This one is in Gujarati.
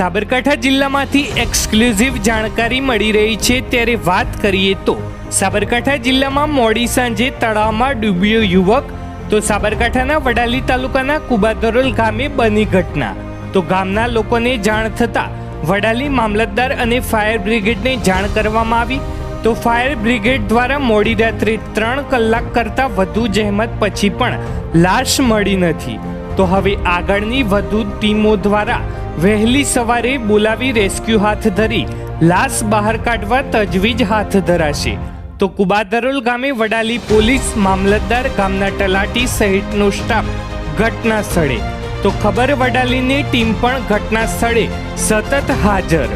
સાબરકાંઠા જિલ્લામાંથી એક્સક્લુઝિવ જાણકારી મળી રહી છે, ત્યારે વાત કરીએ તો સાબરકાંઠા જિલ્લામાં મોડી સાંજે તળાવમાં ડૂબ્યો યુવક, તો સાબરકાંઠાના વડાલી તાલુકાના કુબાદરોલ ગામે બની ઘટના. તો ગામના લોકોને જાણ થતાં વડાલી મામલતદાર અને ફાયર બ્રિગેડને જાણ કરવામાં આવી. તો ફાયર બ્રિગેડ દ્વારા મોડી રાત્રે ત્રણ કલાક કરતાં વધુ જહેમત પછી પણ લાશ મળી નથી. તો હવે આગળની વધુ ટીમો દ્વારા વહેલી સવારે બોલાવી રેસ્ક્યુ હાથ ધરી, લાશ બહાર કાઢવા તજવીજ હાથ ધરાશે. તો કુબાદરોલ ગામે વડાલી પોલીસ મામલતદાર ગામના તલાટી સહિતનો સ્ટાફ ઘટના સ્થળે. તો ખબર વડાલીની ટીમ પણ ઘટના સ્થળે સતત હાજર.